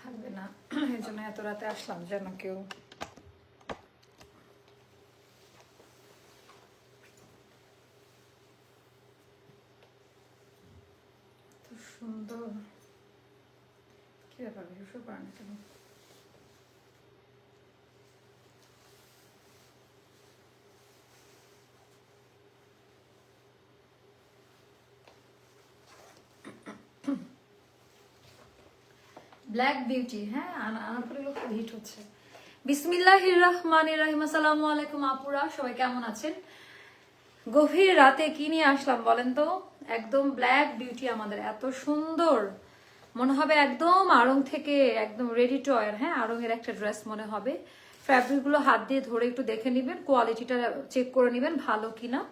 থাকবে না। এই জন্য এত রাতে আসলাম যেন কেউ সুন্দর। কি ব্যাপার ভীষণ পারেন কেন ব্ল্যাক বিউটি হ্যাঁ আনা- আনারকলিগুলো খুব হিট হচ্ছে। বিসমিল্লাহ রহমান রহিম, আসসালামু আলাইকুম আপুরা, সবাই কেমন আছেন? গভীর রাতে কি নিয়ে আসলাম বলেন তো? একদম ব্ল্যাক বিউটি আমাদের, এত সুন্দর। মনে হবে একদম আড়ং থেকে একদম রেডি টু ওয়ার হ্যাঁ আড়ংয়ের একটা ড্রেস মনে হবে। ফ্যাব্রিকগুলো হাত দিয়ে ধরে একটু দেখে নেবেন কোয়ালিটিটা চেক করে নেবেন, ভালো কিনা।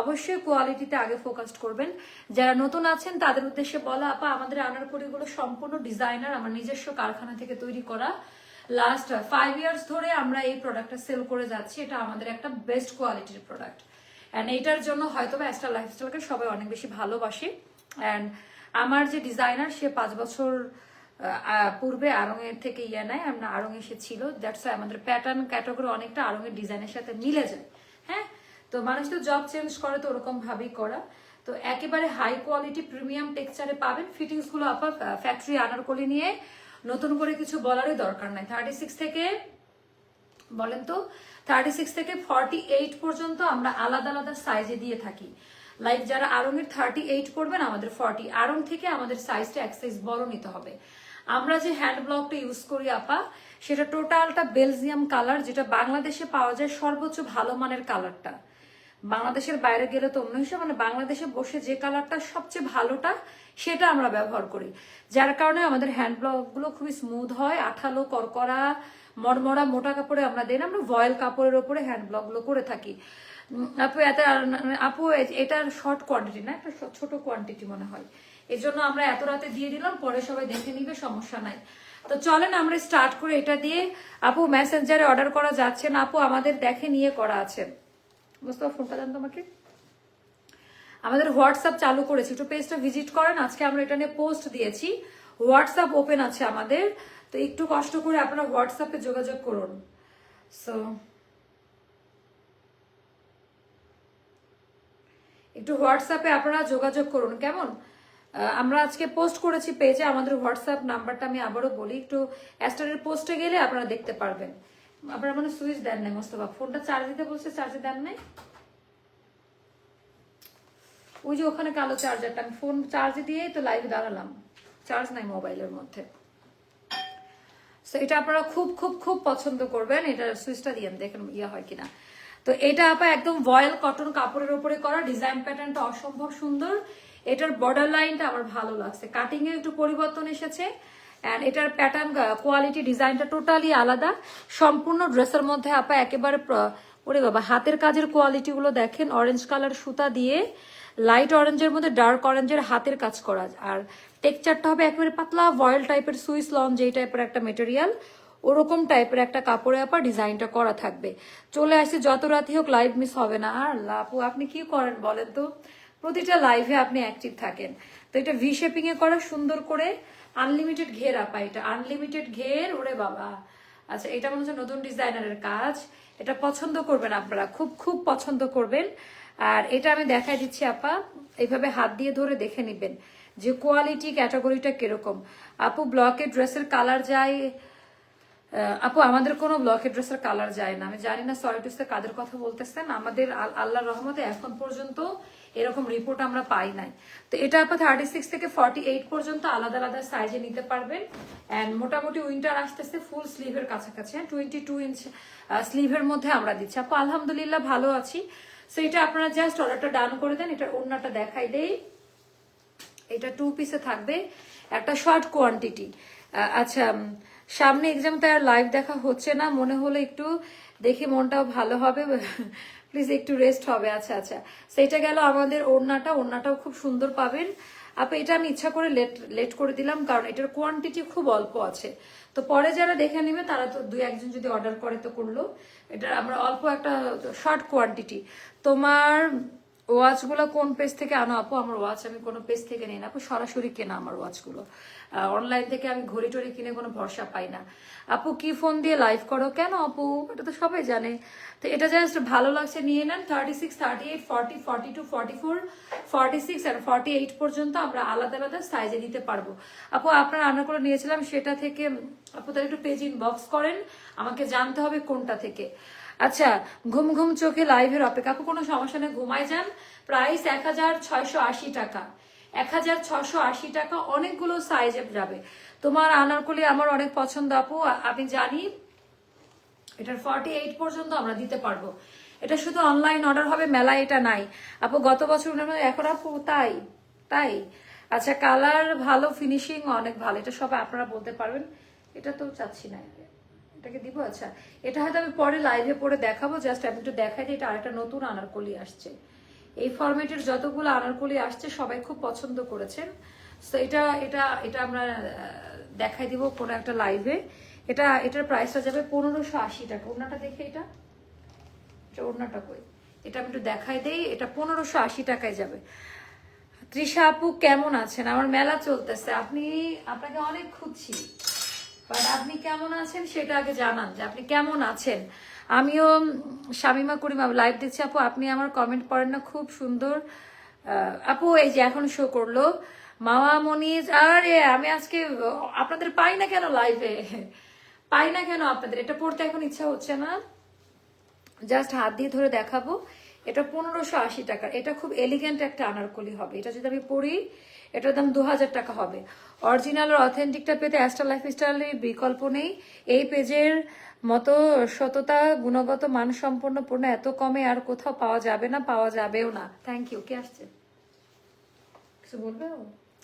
অবশ্যই কোয়ালিটিতে আগে ফোকাস করবেন। যারা নতুন আছেন, তাদের উদ্দেশ্যে বলা, আপা, আমাদের আনারকলিগুলো সম্পূর্ণ ডিজাইনার আমার নিজস্ব কারখানা থেকে তৈরি করা। লাস্ট ফাইভ ইয়ার্স ধরে আমরা এই প্রোডাক্টটা সেল করে যাচ্ছি। এটা আমাদের একটা বেস্ট কোয়ালিটির প্রোডাক্ট অ্যান্ড এইটার জন্য হয়তো বা অ্যাস্টার লাইফস্টাইলকে সবাই অনেক বেশি ভালোবাসে। অ্যান্ড আমার যে ডিজাইনার সে পাঁচ বছর পূর্বে আরঙের থেকে ইয়ে নেয়। আমরা আরং এসে ছিল দ্যাটস আমাদের প্যাটার্ন ক্যাটাগরি অনেকটা আরঙের ডিজাইনের সাথে মিলে যায়। হ্যাঁ? তো মানুষ তো জব চেঞ্জ করে তো ওরকম ভাবেই করা। তো একেবারে হাই কোয়ালিটি প্রিমিয়াম টেক্সচারে পাবেন। ফিটিংসগুলো আপা ফ্যাক্টরি আনারকলি নিয়ে নতুন করে কিছু বলারই দরকার নাই। থার্টি সিক্স থেকে, বলেন তো থার্টি সিক্স থেকে ফর্টি এইট পর্যন্ত আমরা আলাদা আলাদা সাইজে দিয়ে থাকি। লাইক যারা আরঙের থার্টি এইট করবেন, আমাদের ফর্টি আরং থেকে আমাদের সাইজটা এক সাইজ বড় নিতে হবে। আমরা যে হ্যান্ড ব্লকটা ইউজ করি আপা, সেটা টোটালটা বেলজিয়াম কালার যেটা বাংলাদেশে পাওয়া যায় সর্বোচ্চ ভালো মানের কালারটা বাংলাদেশের বাইরে গেলে তো অন্য হিসেবে মানে বাংলাদেশে বসে যে কালারটা সবচেয়ে ভালোটা, সেটা আমরা ব্যবহার করি। যার কারণে আমাদের হ্যান্ড ব্লকগুলো খুবই স্মুথ হয়, আঠালো করকরা মরমরা মোটা কাপড়ে আমরা দেন, আমরা ভয়েল কাপড়ের ওপরে হ্যান্ড ব্লকগুলো করে থাকি। আপু, এত আপু, এ- এটার শর্ট কোয়ান্টিটি না, একটা ছোট কোয়ান্টিটি মনে হয়। এই জন্য আমরা এত রাতে দিয়ে দিলাম, পরে সবাই দেখে নিবে, সমস্যা নাই। তো চলেন আমরা স্টার্ট করে এটা দিয়ে। আপু মেসেঞ্জারে অর্ডার করা যাচ্ছে না, আপু, আমাদের দেখে নিয়ে করা আছে। বুঝতে ফোনটা দেন তোমাকে। আমাদের হোয়াটসঅ্যাপ চালু করেছি, একটু পেজটা ভিজিট করেন। আজকে আমরা এটা নিয়ে পোস্ট দিয়েছি। হোয়াটসঅ্যাপ ওপেন আছে আমাদের। তো একটু কষ্ট করে আপনারা হোয়াটসঅ্যাপে যোগাযোগ করুন। সো একটু হোয়াটসঅ্যাপে আপনারা যোগাযোগ করুন, কেমন? আমরা আজকে পোস্ট করেছি পেজে, আমাদের হোয়াটসঅ্যাপ নাম্বারটা আমি আবারও বলি, একটু অ্যাস্টারের পোস্টে গেলে আপনারা দেখতে পারবেন। আপনারা মানে সুইচ দেন নাই, মোস্তফা। ফোনটা চার্জ দিতে বলছে চার্জে দেন নাই। ওই যে ওখানে কালো চার্জারটা আমি ফোন চার্জ দিয়েই তো লাইভে দাঁড়ালাম। চার্জ নাই মোবাইলের মধ্যে। তো এটা আপনারা খুব খুব খুব পছন্দ করবেন। এটা সুইচটা দিয়ে দেখেন ইয়ে হয় কিনা। তো এটা আপা একদম ভয়েল কটন কাপড়ের উপরে করা ডিজাইন প্যাটার্নটা অসম্ভব সুন্দর। এটার বর্ডার লাইনটা আমার ভালো লাগছে। কাটিং এ একটু পরিবর্তন এসেছে। অ্যান্ড এটার প্যাটার্ন কোয়ালিটি ডিজাইনটা টোটালি আলাদা। সম্পূর্ণ ড্রেসের মধ্যে আপা একেবারে ওরে বাবা, হাতের কাজের কোয়ালিটিগুলো দেখেন অরেঞ্জ কালার সুতা দিয়ে লাইট অরেঞ্জের মধ্যে ডার্ক অরেঞ্জের হাতের কাজ করা। আর টেক্সচারটা হবে একেবারে পাতলা ভয়েল টাইপের সুইস লন যেই টাইপের একটা মেটেরিয়াল ওরকম টাইপের একটা কাপড়ে আপা ডিজাইনটা করা থাকবে। চলে আসছে, যত রাতই হোক লাইভ মিস হবে না। আর লাপু আপনি কি করেন বলেন তো? প্রতিটা লাইভে আপনি অ্যাক্টিভ থাকেন। তো এটা ভি শেপিং এ করা, সুন্দর করে আনলিমিটেড ঘের আপা এটা। আনলিমিটেড ঘের, ওরে বাবা। আচ্ছা এটা মনে হচ্ছে নতুন ডিজাইনারের কাজ। এটা পছন্দ করবেন আপনারা, খুব খুব পছন্দ করবেন। আর এটা আমি দেখাই দিচ্ছি আপা। এইভাবে হাত দিয়ে ধরে দেখে নেবেন যে কোয়ালিটি ক্যাটাগরিটা কীরকম। আপু ব্লকের ড্রেসের কালার যায়। আপু, আমাদের কোনো ব্লকের ড্রেসের কালার যায় না। আমি জানি না সরি টুসে কাদের কথা বলতেছেন। আমাদের আল- আল্লাহর রহমতে এখন পর্যন্ত এরকম রিপোর্ট আমরা পাই নাই। তো এটা আপনার থার্টি সিক্স থেকে ফর্টি এইট পর্যন্ত আলাদা আলাদা সাইজে নিতে পারবেন। অ্যান্ড মোটামুটি উইন্টার আসতেছে ফুল স্লিভের কাছাকাছি। হ্যাঁ টোয়েন্টি টু ইঞ্চ স্লিভের মধ্যে আমরা দিচ্ছি। আপু, আলহামদুলিল্লাহ ভালো আছি। সো এটা আপনারা জাস্ট অর্ডারটা ডান করে দেন। এটার ওড়নাটা দেখাই দেই। এটা টু পিসে থাকবে। একটা শর্ট কোয়ান্টিটি আচ্ছা সামনে এক্সাম তার লাইভ দেখা হচ্ছে না। মনে হলো একটু দেখে মনটাও ভালো হবে। প্লিজ একটু রেস্ট হবে আচ্ছা আচ্ছা। সেটা গেল আমাদের ওড়নাটা, ওড়নাটাও খুব সুন্দর পাবেন। আপনি এটা আমি ইচ্ছা করে লেট লেট করে দিলাম, কারণ এটার কোয়ান্টিটি খুব অল্প আছে। তো পরে যারা দেখে নেবে, তারা তো দুই, একজন যদি অর্ডার করে, তো করল। এটা আমরা অল্প একটা শর্ট কোয়ান্টিটি তোমার ওয়াচগুলো কোন পেজ থেকে আনো আপু? আমার ওয়াচ আমি কোনো পেজ থেকে নিই না আপু, সরাসরি কেনা আমার ওয়াচগুলো অনলাইন থেকে আমি ঘড়ি টড়ি কিনে কোনো ভরসা পাই না। আপু, কি ফোন দিয়ে লাইভ করো? কেন আপু? এটা তো সবাই জানে। তো এটা জাস্ট ভালো লাগছে, নিয়ে নেন। Thirty six thirty eight forty forty two forty four forty six আর ফর্টি এইট পর্যন্ত আমরা আলাদা আলাদা সাইজে নিতে পারব। আপু, আপনার রান্না করে নিয়েছিলাম, সেটা থেকে আপু তার একটু পেজ ইনবক্স করেন। আমাকে জানতে হবে কোনটা থেকে। আচ্ছা ঘুম ঘুম চোখে লাইভের অপেক্ষা। কোনো সমস্যা নেই? ঘুমায় যান। প্রাইস এক হাজার ছয়শো আশি টাকা। এক হাজার ছশো আশি টাকা অনেকগুলো সাইজে যাবে। তোমার আনারকলি আমার অনেক পছন্দ, আপু। আমি জানি এটার ফর্টি এইট পর্যন্ত আমরা দিতে পারব। এটা শুধু অনলাইন অর্ডার হবে মেলা এটা নাই। আপু, গত বছর এখন আপু তাই তাই। আচ্ছা কালার ভালো ফিনিশিং অনেক ভালো। এটা সবাই আপনারা বলতে পারবেন। এটা তো চাচ্ছি না। এটাকে দিব? আচ্ছা এটা হয়তো আমি পরে লাইভে পরে দেখাবো জাস্ট আমি একটু দেখাই দিই এটা আরেকটা নতুন আনারকলি আসছে। এই ফরম্যাটের যতগুলো আনারকলি আসছে, সবাই খুব পছন্দ করেছেন। তো এটা এটা এটা আমরা দেখাই দিব কোনো একটা লাইভে এটা, এটার প্রাইসটা যাবে পনেরোশো আশি টাকা। ওনাটা দেখে এটা? এটা ওড়নাটা কই? এটা আমি একটু দেখাই দেই, এটা পনেরোশো আশি টাকায় যাবে। তৃষা আপু, কেমন আছেন? আমার মেলা চলতেছে। আপনি, আপনাকে অনেক খুঁজছি। বাট আপনি কেমন আছেন সেটা আগে জানান যে আপনি কেমন আছেন? আমিও শামিমা করিমা লাইভ দেখছি আপু। আপনি আমার কমেন্ট পড়েন না, খুব সুন্দর। আপু, এই যে এখন শো করল, মামা মনিজ, আরে, আমি আজকে আপনাদের পাই না কেন লাইভে পাই না কেন আপনাদের? এটা পড়তে এখন ইচ্ছা হচ্ছে না। জাস্ট হাত দিয়ে ধরে দেখাবো। এটা পনেরোশো আশি টাকার। এটা খুব এলিগেন্ট একটা আনারকলি হবে। এটা যদি আমি পড়ি এটার দাম দু হাজার টাকা হবে। অরিজিনাল আর অথেন্টিকটা পেতে অ্যাস্ট্রা লাইফ স্টাইলের বিকল্প নেই। এই পেজের মতো সততা গুণগত মানসম্পন্ন পণ্য এত কমে আর কোথাও পাওয়া যাবে না পাওয়া যাবেও না। থ্যাংক ইউ কে আসছে? কিছু বলবে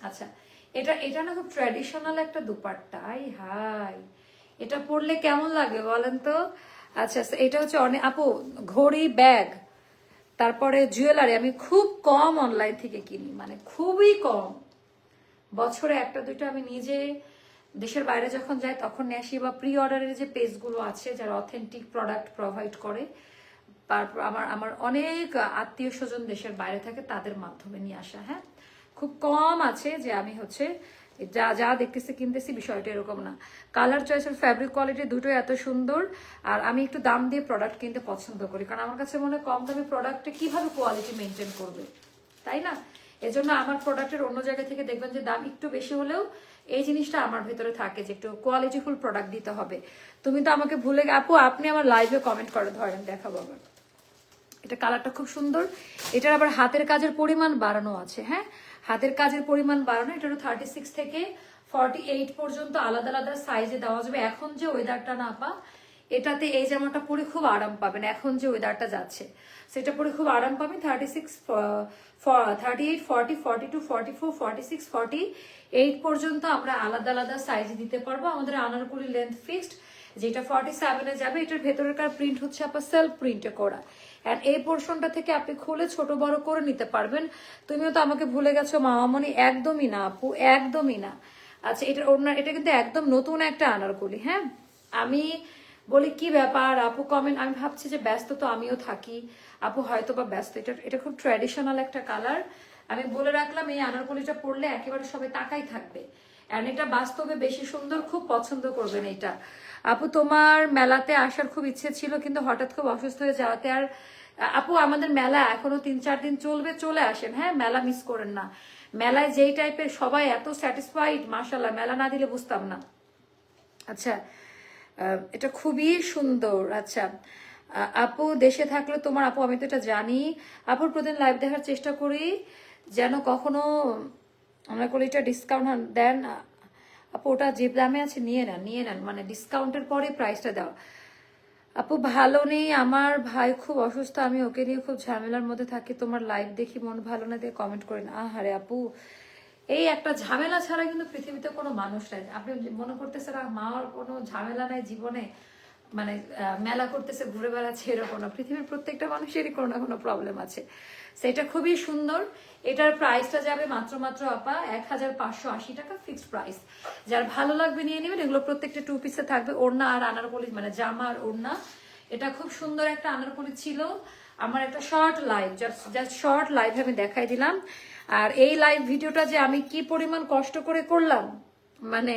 আচ্ছা এটা এটা না খুব ট্র্যাডিশনাল একটা দুপাট্টা। I high. এটা পরলে কেমন লাগে বলেন তো? আচ্ছা, এটা হচ্ছে অনেক আপু ঘড়ি ব্যাগ তারপরে জুয়েলারি আমি খুব কম অনলাইন থেকে কিনি মানে খুবই কম। বছরে একটা দুইটা আমি নিজে দেশের বাইরে যখন যাই তখন নিয়ে আসি বা প্রি অর্ডারের যে পেজগুলো আছে, যারা অথেন্টিক প্রোডাক্ট প্রোভাইড করে তারপর আমার আমার অনেক আত্মীয় স্বজন দেশের বাইরে থাকে, তাদের মাধ্যমে নিয়ে আসা হ্যাঁ? খুব কম আছে যে আমি হচ্ছে যা যা দেখতেছি, কিনতেছি, বিষয়টা এরকম না। কালার চয়েস আর ফ্যাব্রিক কোয়ালিটি দুটোই এত সুন্দর, আর আমি একটু দাম দিয়ে প্রোডাক্ট কিনতে পছন্দ করি। কারণ আমার কাছে মনে হয় কম দামি প্রোডাক্টে কীভাবে কোয়ালিটি মেনটেন করবে? তাই না? এজন্য আমার প্রোডাক্টের অন্য জায়গা থেকে দেখবেন যে দাম একটু বেশি হলেও এই জিনিসটা আমার ভেতরে থাকে যে একটু কোয়ালিটিফুল প্রোডাক্ট দিতে হবে। তুমি তো আমাকে ভুলে আপু, আপনি আমার লাইভে কমেন্ট করে, ধরেন দেখাবো আবার। এটা কালারটা খুব সুন্দর। এটার আবার হাতের কাজের পরিমাণ বাড়ানো আছে হ্যাঁ? হাতের কাজের পরিমাণ বাড়ানো, এটা থার্টি সিক্স থেকে ফর্টি এইট পর্যন্ত আলাদা আলাদা সাইজে দেওয়া যাবে। এখন যে ওয়েদারটা না পা, এটাতে এই জামাটা পরে খুব আরাম পাবেন, এখন যে ওয়েদারটা যাচ্ছে। সেটা পরে খুব আরাম পাবেন thirty six thirty eight forty forty two forty four forty six forty eight পর্যন্ত আমরা আলাদা আলাদা সাইজে দিতে পারব। আমাদের আনারকুলি লেন্থ ফিক্সড যেটা ফর্টি সেভেনে যাবে, এটার ভেতরকার প্রিন্ট হচ্ছে, আপনার সেলফ প্রিন্টে করা। অ্যান্ড এই পোর্শনটা থেকে আপনি খুলে ছোট বড় করে নিতে পারবেন। তুমিও তো আমাকে ভুলে গেছো, মামামণি, একদমই না আপু, একদমই না। আচ্ছা এটা ওনার এটা কিন্তু একদম নতুন একটা আনারকলি হ্যাঁ? আমি বলি, কি ব্যাপার আপু কমেন্ট আমি ভাবছি যে ব্যস্ত তো আমিও থাকি। আপু হয়তো বা ব্যস্ত, এটা এটা খুব ট্র্যাডিশনাল একটা কালার আমি বলে রাখলাম, এই আনারকলিটা পরলে একেবারে সবাই তাকাই থাকবে। অ্যান্ড এটা বাস্তবে বেশি সুন্দর, খুব পছন্দ করবেন এটা। আপু, তোমার মেলাতে আসার খুব ইচ্ছে ছিল, কিন্তু হঠাৎ খুব অসুস্থ হয়ে যাওয়াতে আর আপু, আমাদের মেলা এখনও তিন চার দিন চলবে, চলে আসেন। হ্যাঁ মেলা মিস করেন না। মেলায় যেই টাইপের সবাই এত স্যাটিসফাইড মাসাল্লাহ মেলা না দিলে বুঝতাম না। আচ্ছা এটা খুবই সুন্দর। আচ্ছা আপু, দেশে থাকলে তোমার, আপু, আমি তো এটা জানি, আপুর প্রতিদিন লাইভ দেখার চেষ্টা করি, যেন কখনো, আমরা করি এটা ডিসকাউন্ট দেন আপু, ওটা যে দামে আছে, নিয়ে নেন নিয়ে নেন। মানে ডিসকাউন্টের পরে প্রাইসটা দাও আপু, ভালো নেই, আমার ভাই খুব অসুস্থ, আমি ওকে নিয়ে খুব ঝামেলার মধ্যে থাকি, তোমার লাইভ দেখি মন ভালো না দিয়ে কমেন্ট করেন। আহারে আপু, এই একটা ঝামেলা ছাড়া কিন্তু পৃথিবীতে কোনো মানুষ নাই। আপনি মনে করতেছেন মার কোনো ঝামেলা নাই জীবনে? মানে মেলা করতেছে ঘুরে বেড়াচ্ছে, এরকম না। পৃথিবীর প্রত্যেকটা মানুষেরই কোনো না কোনো প্রবলেম আছে। সেটা খুবই সুন্দর। এটার প্রাইসটা যাবে মাত্র মাত্র আপা এক হাজার পাঁচশো আশি টাকা ফিক্সড প্রাইস যার ভালো লাগবে নিয়ে নেবেন, এগুলো প্রত্যেকটা টু পিসে থাকবে। ওড়না আর আনারকলি মানে জামা আর ওড়না। এটা খুব সুন্দর একটা আনারকলি ছিল। আমার একটা short live just just short live আমি দেখাই দিলাম। আর এই লাইভ ভিডিওটা যে আমি কি পরিমাণ কষ্ট করে করলাম মানে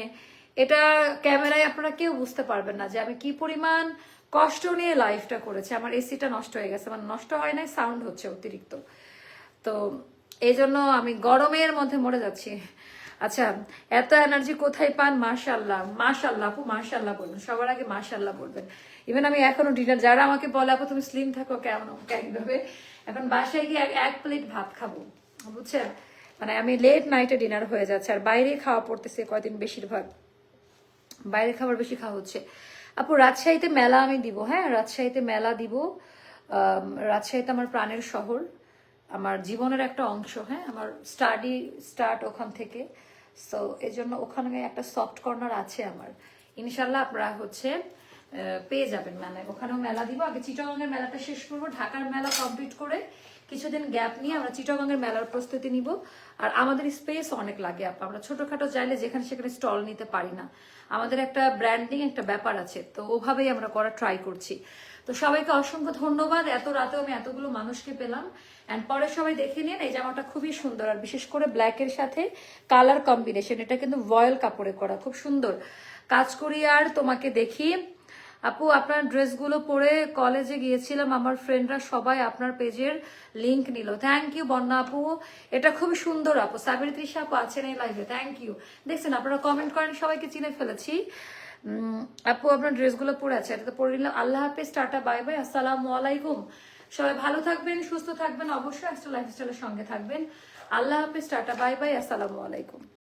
এটা ক্যামেরায় আপনারা কেউ বুঝতে পারবেন না যে আমি কি পরিমাণ কষ্ট নিয়ে লাইফটা করেছি। আমার এসিটা নষ্ট হয়ে গেছে। মানে নষ্ট হয় নাই সাউন্ড হচ্ছে অতিরিক্ত। তো এই জন্য আমি গরমের মধ্যে মরে যাচ্ছি। আচ্ছা এত এনার্জি কোথায় পান? মাশাল্লাহ মাশাল্লাহ আপু মাশাল্লাহ বলবেন সবার আগে মাশাল্লাহ বলবেন। ইভেন আমি এখনও ডিনার যারা আমাকে বলে, আপু, তুমি স্লিম থাকো কেমন? কীভাবে এখন বাসায় গিয়ে এক প্লেট ভাত খাব। বুঝছেন? মানে আমি লেট নাইটে ডিনার হয়ে যাচ্ছে। আর বাইরে খাওয়া পড়তেছে কয়দিন বেশিরভাগ। বাইরে খাবার বেশি খাওয়া হচ্ছে। আপু, রাজশাহীতে মেলা আমি দিব হ্যাঁ? রাজশাহীতে মেলা দিব। রাজশাহীতে আমার প্রাণের শহর। আমার জীবনের একটা অংশ হ্যাঁ? আমার স্টাডি স্টার্ট ওখান থেকে। সো এই জন্য ওখানে একটা সফট কর্নার আছে আমার। ইনশাল্লাহ আপনারা হচ্ছে পেয়ে যাবেন মানে ওখানেও মেলা দিব। আগে চিটাগঙ্গের মেলাটা শেষ করব। ঢাকার মেলা কমপ্লিট করে কিছুদিন গ্যাপ নিয়ে আমরা চিটাগঙ্গের মেলার প্রস্তুতি নিব। আর আমাদের স্পেস অনেক লাগে, আপা। আমরা ছোটখাটো চাইলে যেখানে সেখানে স্টল নিতে পারি না। আমাদের একটা ব্র্যান্ডিং একটা ব্যাপার আছে, তো ওভাবেই আমরা করা ট্রাই করছি। তো সবাইকে অসংখ্য ধন্যবাদ। এত রাতেও আমি এতগুলো মানুষকে পেলাম। অ্যান্ড পরে সবাই দেখে নিন, এই জামাটা খুবই সুন্দর। আর বিশেষ করে ব্ল্যাকের সাথে কালার কম্বিনেশন এটা কিন্তু ভয়েল কাপড়ে করা, খুব সুন্দর। কাজ করি আর তোমাকে দেখি। আপু, আপনার ড্রেসগুলো পরে কলেজে গিয়েছিলাম, আমার ফ্রেন্ডরা সবাই আপনার পেজের লিংক নিল। থ্যাংক ইউ বন্যা আপু। এটা খুব সুন্দর আপু। সাবির তৃষা আপু আছেন এই লাইভে থ্যাংক ইউ দেখছেন, আপনারা কমেন্ট করেন, সবাইকে চিনে ফেলেছি। আপু, আপনার ড্রেসগুলো পরে আছে, এটা তো পরে নিলাম। আল্লাহ হাফেজ, টাটা বাই বাই আসসালামু আলাইকুম। সবাই ভালো থাকবেন, সুস্থ থাকবেন, অবশ্যই একটা লাইফস্টাইলের সঙ্গে থাকবেন। আল্লাহ হাফেজ, টাটা বাই বাই আসসালামু আলাইকুম।